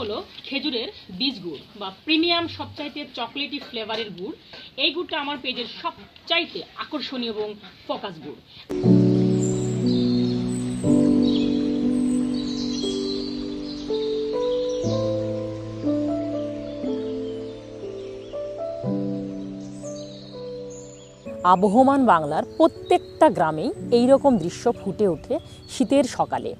হলো খেজুরের বীজ গুড় বা প্রিমিয়াম সবচাইতে চকলেটি ফ্লেভারের গুড়। এই গুড়টা আমার পেজের সবচাইতে আকর্ষণীয় এবং ফোকাস গুড়। আবহমান বাংলার প্রত্যেকটা গ্রামেই এই রকম দৃশ্য ফুটে ওঠে শীতের সকালে।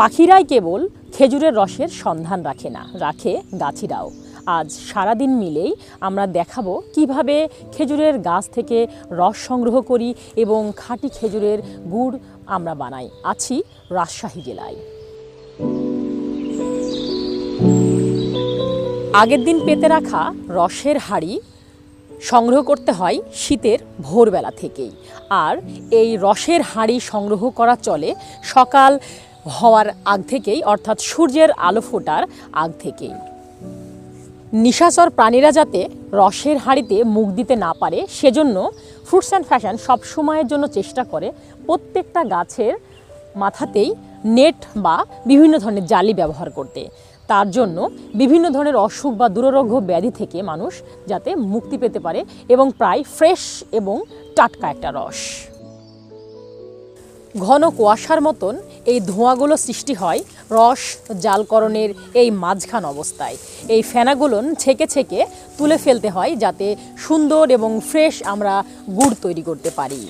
পাখিরাই কেবল খেজুরের রসের সন্ধান রাখে না, রাখে গাছিরাও। আজ সারাদিন মিলেই আমরা দেখাবো কীভাবে খেজুরের গাছ থেকে রস সংগ্রহ করি এবং খাঁটি খেজুরের গুড় আমরা বানাই। আছি রাজশাহী জেলায়। আগের দিন পেতে রাখা রসের হাড়ি সংগ্রহ করতে হয় শীতের ভোরবেলা থেকেই। আর এই রসের হাঁড়ি সংগ্রহ করা চলে সকাল হওয়ার আগ থেকেই, অর্থাৎ সূর্যের আলো ফোটার আগ থেকেই। নিশাচর প্রাণীরা যাতে রসের হাঁড়িতে মুখ দিতে না পারে, সেজন্য ফ্রুটস অ্যান্ড ফ্যাশন সব সময়ের জন্য চেষ্টা করে প্রত্যেকটা গাছের মাথাতেই নেট বা বিভিন্ন ধরনের জালি ব্যবহার করতে। তার জন্য বিভিন্ন ধরনের অসুখ বা দুরারোগ্য ব্যাধি থেকে মানুষ যাতে মুক্তি পেতে পারে এবং প্রায় ফ্রেশ এবং টাটকা একটা রস। ঘন কুয়াশার মতন এই ধোঁয়াগুলো সৃষ্টি হয় রস, জালকরণের এই মাঝখান অবস্থায়। এই ফেনাগুলো ছেকে ছেকে তুলে ফেলতে হয় যাতে সুন্দর এবং ফ্রেশ আমরা গুড় তৈরি করতে পারি।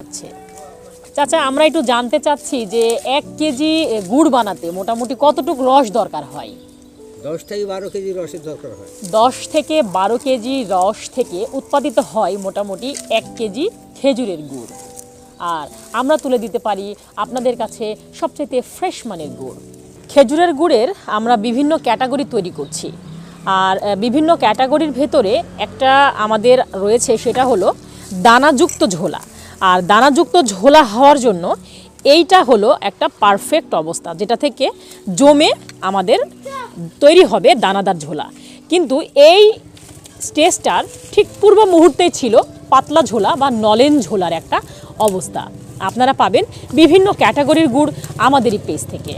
আচ্ছা। চাচা, আমরা একটু জানতে চাচ্ছি যে এক কেজি গুড় বানাতে মোটামুটি কতটুকু রস দরকার হয়? দশ থেকে বারো কেজি রস থেকে উৎপাদিত হয় মোটামুটি এক কেজি খেজুরের গুড়। আর আমরা তুলে দিতে পারি আপনাদের কাছে সবচেয়ে ফ্রেশ মানের গুড়। খেজুরের গুড়ের আমরা বিভিন্ন ক্যাটাগরি তৈরি করছি। আর বিভিন্ন ক্যাটাগরির ভেতরে একটা আমাদের রয়েছে সেটা হলো দানাযুক্ত ঝোলা। আর দানাযুক্ত ঝোলা হওয়ার জন্য এইটা হলো একটা পারফেক্ট অবস্থা, যেটা থেকে জমে আমাদের তৈরি হবে দানাদার ঝোলা। কিন্তু এই স্টেজটার ঠিক পূর্ব মুহূর্তেই ছিল পাতলা ঝোলা বা নলেন ঝোলার একটা অবস্থা। আপনারা পাবেন বিভিন্ন ক্যাটাগরির গুড় আমাদেরই পেজ থেকে।